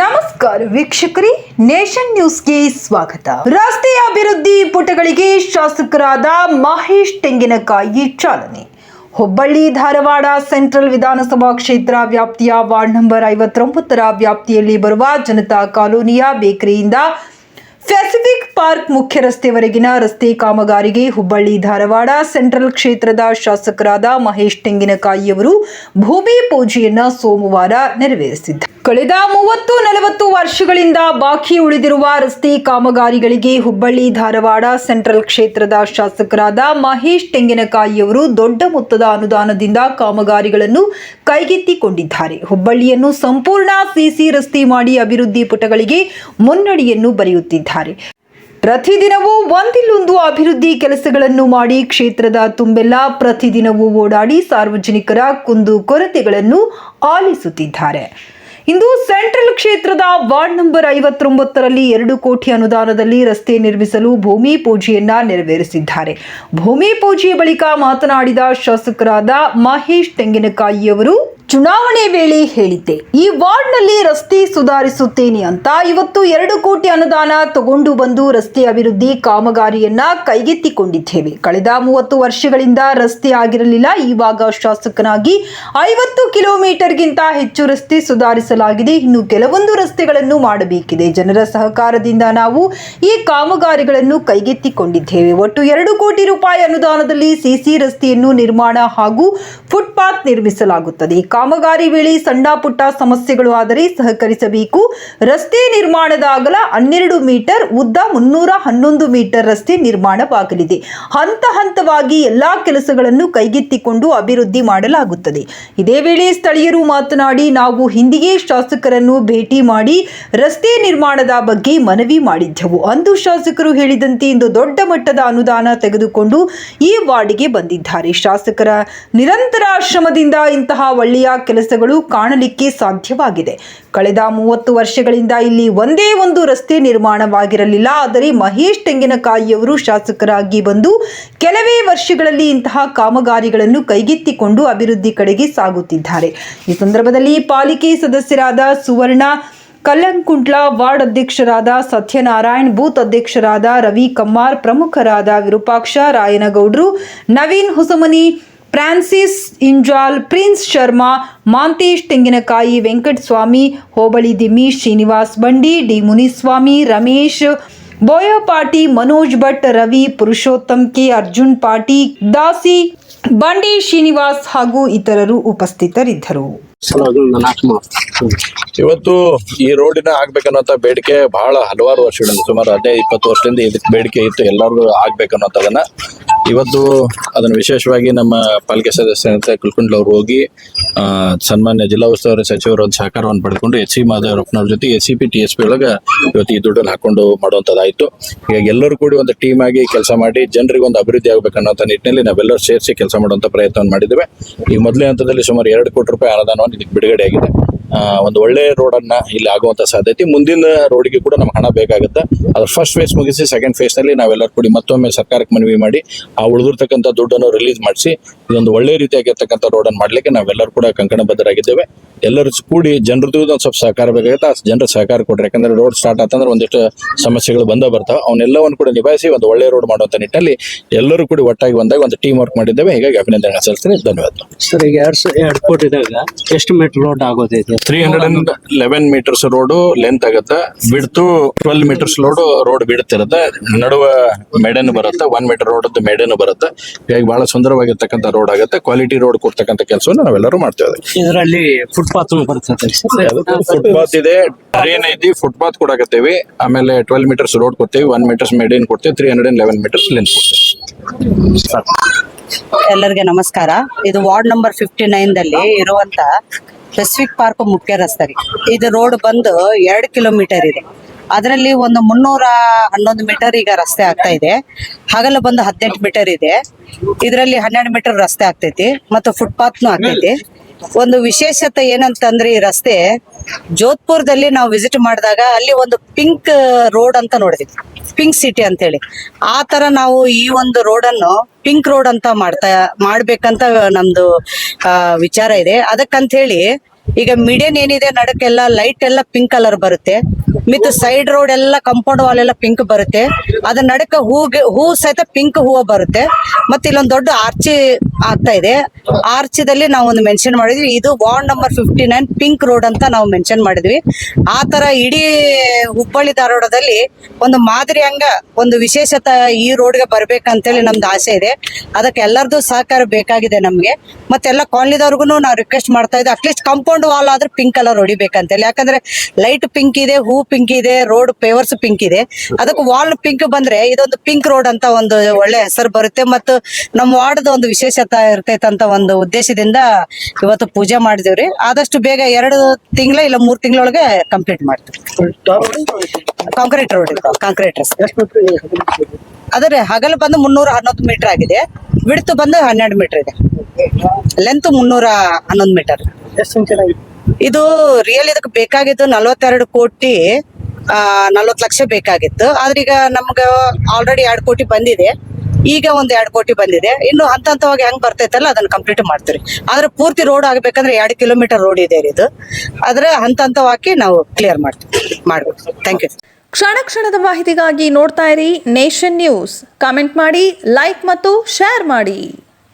ನಮಸ್ಕಾರ ವೀಕ್ಷಕರಿ, ನೇಷನ್ ನ್ಯೂಸ್ಗೆ ಸ್ವಾಗತ. ರಸ್ತೆಯ ಅಭಿವೃದ್ಧಿ ಪುಟಗಳಿಗೆ ಶಾಸಕರಾದ ಮಹೇಶ್ ತೆಂಗಿನಕಾಯಿ ಚಾಲನೆ. ಹುಬ್ಬಳ್ಳಿ ಧಾರವಾಡ ಸೆಂಟ್ರಲ್ ವಿಧಾನಸಭಾ ಕ್ಷೇತ್ರ ವ್ಯಾಪ್ತಿಯ ವಾರ್ಡ್ ನಂಬರ್ ಐವತ್ತೊಂಬತ್ತರ ವ್ಯಾಪ್ತಿಯಲ್ಲಿ ಬರುವ ಜನತಾ ಕಾಲೋನಿಯ ಬೇಕರಿಯಿಂದ ಪೆಸಿಫಿಕ್ ಪಾರ್ಕ್ ಮುಖ್ಯ ರಸ್ತೆವರೆಗಿನ ರಸ್ತೆ ಕಾಮಗಾರಿಗೆ ಹುಬ್ಬಳ್ಳಿ ಧಾರವಾಡ ಸೆಂಟ್ರಲ್ ಕ್ಷೇತ್ರದ ಶಾಸಕರಾದ ಮಹೇಶ್ ತೆಂಗಿನಕಾಯಿಯವರು ಭೂಮಿ ಪೂಜೆಯನ್ನು ಸೋಮವಾರ ನೆರವೇರಿಸಿದ್ದಾರೆ. ಕಳೆದ ಮೂವತ್ತು ನಲವತ್ತು ವರ್ಷಗಳಿಂದ ಬಾಕಿ ಉಳಿದಿರುವ ರಸ್ತೆ ಕಾಮಗಾರಿಗಳಿಗೆ ಹುಬ್ಬಳ್ಳಿ ಧಾರವಾಡ ಸೆಂಟ್ರಲ್ ಕ್ಷೇತ್ರದ ಶಾಸಕರಾದ ಮಹೇಶ್ ತೆಂಗಿನಕಾಯಿಯವರು ದೊಡ್ಡ ಮೊತ್ತದ ಅನುದಾನದಿಂದ ಕಾಮಗಾರಿಗಳನ್ನು ಕೈಗೆತ್ತಿಕೊಂಡಿದ್ದಾರೆ. ಹುಬ್ಬಳ್ಳಿಯನ್ನು ಸಂಪೂರ್ಣ ಸಿಸಿ ರಸ್ತೆ ಮಾಡಿ ಅಭಿವೃದ್ಧಿ ಪುಟಗಳಿಗೆ ಮುನ್ನಡೆಯನ್ನು ಬರೆಯುತ್ತಿದ್ದಾರೆ. ಪ್ರತಿದಿನವೂ ಒಂದಿಲ್ಲೊಂದು ಅಭಿವೃದ್ಧಿ ಕೆಲಸಗಳನ್ನು ಮಾಡಿ ಕ್ಷೇತ್ರದ ತುಂಬೆಲ್ಲ ಪ್ರತಿದಿನವೂ ಓಡಾಡಿ ಸಾರ್ವಜನಿಕರ ಕುಂದು ಕೊರತೆಗಳನ್ನು ಆಲಿಸುತ್ತಿದ್ದಾರೆ. ಇಂದು ಸೆಂಟ್ರಲ್ ಕ್ಷೇತ್ರದ ವಾರ್ಡ್ ನಂಬರ್ ಐವತ್ತೊಂಬತ್ತರಲ್ಲಿ ಎರಡು ಕೋಟಿ ಅನುದಾನದಲ್ಲಿ ರಸ್ತೆ ನಿರ್ಮಿಸಲು ಭೂಮಿ ಪೂಜೆಯನ್ನ ನೆರವೇರಿಸಿದ್ದಾರೆ. ಭೂಮಿ ಪೂಜೆಯ ಬಳಿಕ ಮಾತನಾಡಿದ ಶಾಸಕರಾದ ಮಹೇಶ್ ತೆಂಗಿನಕಾಯಿಯವರು ಚುನಾವಣೆ ವೇಳೆ ಹೇಳಿದ್ದೆ, ಈ ವಾರ್ಡ್ನಲ್ಲಿ ರಸ್ತೆ ಸುಧಾರಿಸುತ್ತೇನೆ ಅಂತ ಇವತ್ತು ಎರಡು ಕೋಟಿ ಅನುದಾನ ತಗೊಂಡು ಬಂದು ರಸ್ತೆ ಅಭಿವೃದ್ಧಿ ಕಾಮಗಾರಿಯನ್ನ ಕೈಗೆತ್ತಿಕೊಂಡಿದ್ದೇವೆ. ಕಳೆದ ಮೂವತ್ತು ವರ್ಷಗಳಿಂದ ರಸ್ತೆ ಆಗಿರಲಿಲ್ಲ ಈವಾಗ ಶಾಸಕನಾಗಿ ಐವತ್ತು ಕಿಲೋಮೀಟರ್ಗಿಂತ ಹೆಚ್ಚು ರಸ್ತೆ ಸುಧಾರಿಸಲಾಗಿದೆ. ಇನ್ನು ಕೆಲವೊಂದು ರಸ್ತೆಗಳನ್ನು ಮಾಡಬೇಕಿದೆ. ಜನರ ಸಹಕಾರದಿಂದ ನಾವು ಈ ಕಾಮಗಾರಿಗಳನ್ನು ಕೈಗೆತ್ತಿಕೊಂಡಿದ್ದೇವೆ. ಒಟ್ಟು ಎರಡು ಕೋಟಿ ರೂಪಾಯಿ ಅನುದಾನದಲ್ಲಿ ಸಿಸಿ ರಸ್ತೆಯನ್ನು ನಿರ್ಮಾಣ ಹಾಗೂ ಫುಟ್ಪಾತ್ ನಿರ್ಮಿಸಲಾಗುತ್ತದೆ. ಕಾಮಗಾರಿ ವೇಳೆ ಸಣ್ಣ ಪುಟ್ಟ ಸಮಸ್ಯೆಗಳು ಆದರೆ ಸಹಕರಿಸಬೇಕು. ರಸ್ತೆ ನಿರ್ಮಾಣದ ಅಗಲ ಹನ್ನೆರಡು ಮೀಟರ್, ಉದ್ದ ಮುನ್ನೂರ ಹನ್ನೊಂದು ಮೀಟರ್ ರಸ್ತೆ ನಿರ್ಮಾಣವಾಗಲಿದೆ. ಹಂತ ಹಂತವಾಗಿ ಎಲ್ಲಾ ಕೆಲಸಗಳನ್ನು ಕೈಗೆತ್ತಿಕೊಂಡು ಅಭಿವೃದ್ಧಿ ಮಾಡಲಾಗುತ್ತದೆ. ಇದೇ ವೇಳೆ ಸ್ಥಳೀಯರು ಮಾತನಾಡಿ, ನಾವು ಹಿಂದಿಗೆ ಶಾಸಕರನ್ನು ಭೇಟಿ ಮಾಡಿ ರಸ್ತೆ ನಿರ್ಮಾಣದ ಬಗ್ಗೆ ಮನವಿ ಮಾಡಿದ್ದೆವು. ಅಂದು ಶಾಸಕರು ಹೇಳಿದಂತೆ ಇಂದು ದೊಡ್ಡ ಮಟ್ಟದ ಅನುದಾನ ತೆಗೆದುಕೊಂಡು ಈ ವಾರ್ಡ್ಗೆ ಬಂದಿದ್ದಾರೆ. ಶಾಸಕರ ನಿರಂತರ ಶ್ರಮದಿಂದ ಇಂತಹ ಒಳ್ಳೆಯ ಕೆಲಸಗಳು ಕಾಣಲಿಕ್ಕೆ ಸಾಧ್ಯವಾಗಿದೆ. ಕಳೆದ ಮೂವತ್ತು ವರ್ಷಗಳಿಂದ ಇಲ್ಲಿ ಒಂದೇ ಒಂದು ರಸ್ತೆ ನಿರ್ಮಾಣವಾಗಿರಲಿಲ್ಲ. ಆದರೆ ಮಹೇಶ್ ತೆಂಗಿನಕಾಯಿಯವರು ಶಾಸಕರಾಗಿ ಬಂದು ಕೆಲವೇ ವರ್ಷಗಳಲ್ಲಿ ಇಂತಹ ಕಾಮಗಾರಿಗಳನ್ನು ಕೈಗೆತ್ತಿಕೊಂಡು ಅಭಿವೃದ್ಧಿ ಕಡೆಗೆ ಸಾಗುತ್ತಿದ್ದಾರೆ. ಈ ಸಂದರ್ಭದಲ್ಲಿ ಪಾಲಿಕೆ ಸದಸ್ಯರಾದ ಸುವರ್ಣ, ಕಲ್ಲಂಕುಂಟ್ಲ ವಾರ್ಡ್ ಅಧ್ಯಕ್ಷರಾದ ಸತ್ಯನಾರಾಯಣ್, ಬೂತ್ ಅಧ್ಯಕ್ಷರಾದ ರವಿ ಕಮ್ಮಾರ್ ಪ್ರಮುಖರಾದ ವಿರೂಪಾಕ್ಷ, ರಾಯನಗೌಡರು, ನವೀನ್ ಹೊಸಮನಿ ಫ್ರಾನ್ಸಿಸ್ ಇಂಜಾಲ್ ಪ್ರಿನ್ಸ್ ಶರ್ಮಾ ಮಾಂತೇಶ್ ತೆಂಗಿನಕಾಯಿ ವೆಂಕಟಸ್ವಾಮಿ ಹೋಬಳಿ ದಿಮ್ಮಿ ಶ್ರೀನಿವಾಸ್ ಬಂಡಿ ಡಿ ಮುನಿಸ್ವಾಮಿ ರಮೇಶ್ ಬೋಯಪಾಟಿ ಮನೋಜ್ ಭಟ್ ರವಿ ಪುರುಷೋತ್ತಮ್ ಕೆ ಅರ್ಜುನ್ ಪಾಟಿ ದಾಸಿ ಬಂಡಿ ಶ್ರೀನಿವಾಸ್ ಹಾಗೂ ಇತರರು ಉಪಸ್ಥಿತರಿದ್ದರು. ಇವತ್ತು ಈ ರೋಡಿನ ಆಗ್ಬೇಕನ್ನೋಂಥ ಬೇಡಿಕೆ ಬಹಳ ಹಲವಾರು ವರ್ಷಗಳಿಂದ ಸುಮಾರು ಹದಿನೈದು ಇಪ್ಪತ್ತು ವರ್ಷದಿಂದ ಇದಕ್ಕೆ ಬೇಡಿಕೆ ಇತ್ತು ಎಲ್ಲರಿಗೂ ಆಗ್ಬೇಕನ್ನೋಂಥದನ್ನ ಇವತ್ತು ಅದನ್ನು ವಿಶೇಷವಾಗಿ ನಮ್ಮ ಪಾಲಿಕೆ ಸದಸ್ಯರಂತ ಕುಲ್ಕುಂಡ್ಲ ಅವ್ರು ಹೋಗಿ ಸನ್ಮಾನ್ಯ ಜಿಲ್ಲಾ ಉಸ್ತುವಾರಿ ಸಚಿವರ ಒಂದು ಸಹಕಾರವನ್ನು ಪಡ್ಕೊಂಡು ಎಚ್ ಸಿ ಮಾಧವರಪ್ಪನವ್ರ ಜೊತೆ S C P T S P ಒಳಗೆ ಇವತ್ತು ಈ ದುಡ್ಡನ್ನು ಹಾಕೊಂಡು ಮಾಡುವಂಥದ್ದಾಯಿತು. ಈಗ ಎಲ್ಲರೂ ಕೂಡಿ ಒಂದು ಟೀಮ್ ಆಗಿ ಕೆಲಸ ಮಾಡಿ ಜನರಿಗೆ ಒಂದು ಅಭಿವೃದ್ಧಿ ಆಗಬೇಕನ್ನೋಂಥ ನಿಟ್ಟಿನಲ್ಲಿ ನಾವೆಲ್ಲರೂ ಸೇರಿಸಿ ಕೆಲಸ ಮಾಡುವಂಥ ಪ್ರಯತ್ನವನ್ನು ಮಾಡಿದ್ದೇವೆ. ಈ ಮೊದಲೇ ಹಂತದಲ್ಲಿ ಸುಮಾರು ಎರಡು ಕೋಟಿ ರೂಪಾಯಿ ಅನುದಾನವನ್ನು ಇದಕ್ಕೆ ಬಿಡುಗಡೆ ಆಗಿದೆ. ಒಂದು ಒಳ್ಳೆ ರೋಡನ್ನ ಇಲ್ಲಿ ಆಗುವಂತ ಸಾಧ್ಯತೆ. ಮುಂದಿನ ರೋಡ್ಗೆ ಕೂಡ ನಮ್ಗೆ ಹಣ ಬೇಕಾಗುತ್ತೆ. ಅದ್ರ ಫಸ್ಟ್ ಫೇಸ್ ಮುಗಿಸಿ ಸೆಕೆಂಡ್ ಫೇಸ್ನಲ್ಲಿ ನಾವೆಲ್ಲರೂ ಕೂಡಿ ಮತ್ತೊಮ್ಮೆ ಸರ್ಕಾರಕ್ಕೆ ಮನವಿ ಮಾಡಿ ಆ ಉಳಿದಿರ್ತಕ್ಕಂಥ ದುಡ್ಡನ್ನು ರಿಲೀಸ್ ಮಾಡಿಸಿ ಇದೊಂದು ಒಳ್ಳೆ ರೀತಿಯಾಗಿರ್ತಕ್ಕಂಥ ರೋಡನ್ನು ಮಾಡ್ಲಿಕ್ಕೆ ನಾವೆಲ್ಲರೂ ಕೂಡ ಕಂಕಣಬದ್ಧರಾಗಿದ್ದೇವೆ. ಎಲ್ಲರೂ ಕೂಡಿ ಜನರದ್ದು ಒಂದು ಸ್ವಲ್ಪ ಸಹಕಾರ ಬೇಕಾಗುತ್ತೆ. ಆ ಜನರ ಸಹಕಾರ ಕೊಡ್ರಿ ಯಾಕಂದ್ರೆ ರೋಡ್ ಸ್ಟಾರ್ಟ್ ಆತಂದ್ರೆ ಒಂದಿಷ್ಟು ಸಮಸ್ಯೆಗಳು ಬಂದ ಬರ್ತಾವೆ. ಅವನ್ನೆಲ್ಲವನ್ನು ಕೂಡ ನಿಭಾಯಿಸಿ ಒಂದು ಒಳ್ಳೆ ರೋಡ್ ಮಾಡುವಂತ ನಿಟ್ಟಲ್ಲಿ ಎಲ್ಲರೂ ಕೂಡ ಒಟ್ಟಾಗಿ ಬಂದಾಗ ಒಂದು ಟೀಮ್ ವರ್ಕ್ ಮಾಡಿದ್ದೇವೆ. ಹೀಗಾಗಿ ಅಭಿನಂದನೆ ಸಲ್ಲಿಸ್ತೀನಿ. ಧನ್ಯವಾದ ಸರ್ ಈಗ ಎರಡು ಎರಡು ಕೋಟಿ ಕೋಟಿದಾಗ ಎಷ್ಟು metre road ಆಗೋದೈತೆ three hundred and eleven metres road length ಆಗುತ್ತೆ. ಬಿಡ್ತು ಟ್ವೆಲ್ ಮೀಟರ್ಸ್ ರೋಡ್ ರೋಡ್ ಬಿಡ್ತಿರುತ್ತೆ. ನಡುವ ಮೇಡನ್ ಬರುತ್ತೆ. ಒನ್ ಮೀಟರ್ ರೋಡ್ ಮೇಡನ್ ಬರುತ್ತೆ. ಹೀಗಾಗಿ ಬಹಳ ಸುಂದರವಾಗಿರ್ತಕ್ಕಂಥ ರೋಡ್ ಆಗುತ್ತೆ. ಕ್ವಾಲಿಟಿ ರೋಡ್ ಕೊಡ್ತಕ್ಕಂಥ ಕೆಲಸವನ್ನು ನಾವೆಲ್ಲರೂ ಮಾಡ್ತೇವೆ ಇದರಲ್ಲಿ ಫುಟ್ಪಾತ್ ಫುಟ್ಪಾತ್ ಇದೆ. ಟ್ರೈನ್ ಐತಿ ಫುಟ್ಪಾತ್ ಕೊಡಕತ್ತೀವಿ ಆಮೇಲೆ ಟ್ವೆಲ್ ಮೀಟರ್ಸ್ ರೋಡ್ ಕೊಡ್ತೀವಿ. ಒನ್ ಮೀಟರ್ಸ್ ಮೇಡೇನ್ ಕೊಡ್ತೀವಿ. Three hundred and eleven metres ಕೊಡ್ತೀವಿ. ಎಲ್ಲರಿಗೆ ನಮಸ್ಕಾರ. ಇದು ವಾರ್ಡ್ ನಂಬರ್ ಫಿಫ್ಟಿ ನೈನ್ ದಲ್ಲಿ ಇರುವಂತ ಪೆಸಿಫಿಕ್ ಪಾರ್ಕ್ ಮುಖ್ಯ ರಸ್ತೆ ರೀ ಇದು ರೋಡ್ ಬಂದು ಎರಡು ಕಿಲೋಮೀಟರ್ ಇದೆ. ಅದರಲ್ಲಿ ಒಂದು ಮುನ್ನೂರ ಹನ್ನೊಂದು ಮೀಟರ್ ಈಗ ರಸ್ತೆ ಆಗ್ತಾ ಇದೆ. ಹಾಗಲ್ಲ ಬಂದು ಹದಿನೆಂಟು ಮೀಟರ್ ಇದೆ. ಇದರಲ್ಲಿ ಹನ್ನೆರಡು ಮೀಟರ್ ರಸ್ತೆ ಆಗ್ತೈತಿ ಮತ್ತು ಫುಟ್ಪಾತ್ನು ಆಗ್ತೈತಿ. ಒಂದು ವಿಶೇಷತೆ ಏನಂತಂದ್ರೆ ಈ ರಸ್ತೆ ಜೋಧ್ಪುರದಲ್ಲಿ ನಾವು ವಿಸಿಟ್ ಮಾಡಿದಾಗ ಅಲ್ಲಿ ಒಂದು ಪಿಂಕ್ ರೋಡ್ ಅಂತ ನೋಡಿದ್ವಿ. ಪಿಂಕ್ ಸಿಟಿ ಅಂತ ಹೇಳಿ ಆ ತರ ನಾವು ಈ ಒಂದು ರೋಡ್ ಅನ್ನು ಪಿಂಕ್ ರೋಡ್ ಅಂತ ಮಾಡ್ತಾ, ಮಾಡ್ಬೇಕಂತ ನಮ್ದು ವಿಚಾರ ಇದೆ. ಅದಕ್ಕಂತ ಹೇಳಿ ಈಗ ಮಿಡಿಯನ್ ಏನಿದೆ ನಡಕ್ಕೆಲ್ಲ ಲೈಟ್ ಎಲ್ಲ ಪಿಂಕ್ ಕಲರ್ ಬರುತ್ತೆ. ಮಿತ್ ಸೈಡ್ ರೋಡ್ ಎಲ್ಲ ಕಾಂಪೌಂಡ್ ವಾಲ್ ಎಲ್ಲ ಪಿಂಕ್ ಬರುತ್ತೆ. ಅದ್ರ ನಡಕ ಹೂಗೆ, ಹೂ ಸಹಿತ ಪಿಂಕ್ ಹೂವು ಬರುತ್ತೆ. ಮತ್ತೆ ಇಲ್ಲೊಂದು ದೊಡ್ಡ ಆರ್ಚಿ ಆಗ್ತಾ ಇದೆ. ಆರ್ಚಿದಲ್ಲಿ ನಾವು ಒಂದು ಮೆನ್ಷನ್ ಮಾಡಿದ್ವಿ. ಇದು ward number fifty nine pink road ಅಂತ ನಾವು ಮೆನ್ಷನ್ ಮಾಡಿದ್ವಿ. ಆ ತರ ಇಡೀ ಹುಬ್ಬಳ್ಳಿ ಧಾರವಾಡದಲ್ಲಿ ಒಂದು ಮಾದರಿ ಅಂಗ, ಒಂದು ವಿಶೇಷತೆ ಈ ರೋಡ್ಗೆ ಬರ್ಬೇಕಂತೇಳಿ ನಮ್ದು ಆಸೆ ಇದೆ. ಅದಕ್ಕೆ ಎಲ್ಲರದು ಸಹಕಾರ ಬೇಕಾಗಿದೆ ನಮ್ಗೆ. ಮತ್ತೆಲ್ಲ ಕಾಲನಿದವ್ರಿಗೂ ನಾವು ರಿಕ್ವೆಸ್ಟ್ ಮಾಡ್ತಾ ಇದ್ದೆ ಅಟ್ಲೀಸ್ಟ್ ಕಾಂಪೌಂಡ್ ವಾಲ್ ಆದ್ರೆ ಪಿಂಕ್ ಕಲರ್ ಹೊಡಿಬೇಕಂತೇಳಿ. ಯಾಕಂದ್ರೆ ಲೈಟ್ ಪಿಂಕ್ ಇದೆ, ಹೂ ಪಿಂಕ್ ಇದೆ ರೋಡ್ ಪೇವರ್ಸ್ ಪಿಂಕ್ ಇದೆ. ಅದಕ್ಕೆ ವಾಲ್ ಪಿಂಕ್ ಬಂದ್ರೆ ಇದೊಂದು ಪಿಂಕ್ ರೋಡ್ ಅಂತ ಒಂದು ಒಳ್ಳೆ ಹೆಸರು ಬರುತ್ತೆ. ಮತ್ತು ನಮ್ಮ ವಾರ್ಡ್ ಒಂದು ವಿಶೇಷತೆ ಇರ್ತೈತೆ ಅಂತ ಒಂದು ಉದ್ದೇಶದಿಂದ ಇವತ್ತು ಪೂಜೆ ಮಾಡಿದೇವ್ರಿ. ಆದಷ್ಟು ಬೇಗ ಎರಡು ತಿಂಗಳ ಇಲ್ಲ ಮೂರ್ ತಿಂಗಳೊಳಗೆ ಕಂಪ್ಲೀಟ್ ಮಾಡ್ತೀವಿ. ಕಾಂಕ್ರೀಟ್ ರೋಡ್ ಕಾಂಕ್ರೀಟ್ ಅದರ ಹಗಲು ಬಂದು ಮುನ್ನೂರ ಹನ್ನೊಂದು ಮೀಟರ್ ಆಗಿದೆ. ಬಿಡ್ತು ಬಂದು ಹನ್ನೆರಡು ಮೀಟರ್ ಇದೆ. ಲೆಂತ್ ಮುನ್ನೂರ ಹನ್ನೊಂದು ಮೀಟರ್ ಇದು? ರಿಯಲ್ ಇದಕ್ಕೆ ಬೇಕಾಗಿದ್ದು ನಲವತ್ತೆರಡು ಕೋಟಿ ಆ ನಲ್ವತ್ತು ಲಕ್ಷ ಬೇಕಾಗಿತ್ತು. ಆದ್ರೆ ಈಗ ನಮ್ಗೆ ಆಲ್ರೆಡಿ ಎರಡು ಕೋಟಿ ಬಂದಿದೆ. ಈಗ ಒಂದ್ ಎರಡು ಕೋಟಿ ಬಂದಿದೆ. ಇನ್ನು ಹಂತ ಹಂತವಾಗಿ ಹೆಂಗ್ ಬರ್ತೈತಲ್ಲ ಅದನ್ನ ಕಂಪ್ಲೀಟ್ ಮಾಡ್ತೀವಿ ಆದ್ರೆ ಪೂರ್ತಿ ರೋಡ್ ಆಗ್ಬೇಕಂದ್ರೆ ಎರಡು ಕಿಲೋಮೀಟರ್ ರೋಡ್ ಇದೆ ರೀ ಇದು. ಆದ್ರೆ ಹಂತ ಹಂತವಾಗಿ ನಾವು ಕ್ಲಿಯರ್ ಮಾಡ್ತೀವಿ ಮಾಡ್ಬೇಕು. ಥ್ಯಾಂಕ್ ಯು ಕ್ಷಣ ಕ್ಷಣದ ಮಾಹಿತಿಗಾಗಿ ನೋಡ್ತಾ ಇರಿ ನೇಷನ್ ನ್ಯೂಸ್ ಕಾಮೆಂಟ್ ಮಾಡಿ ಲೈಕ್ ಮತ್ತು ಶೇರ್ ಮಾಡಿ.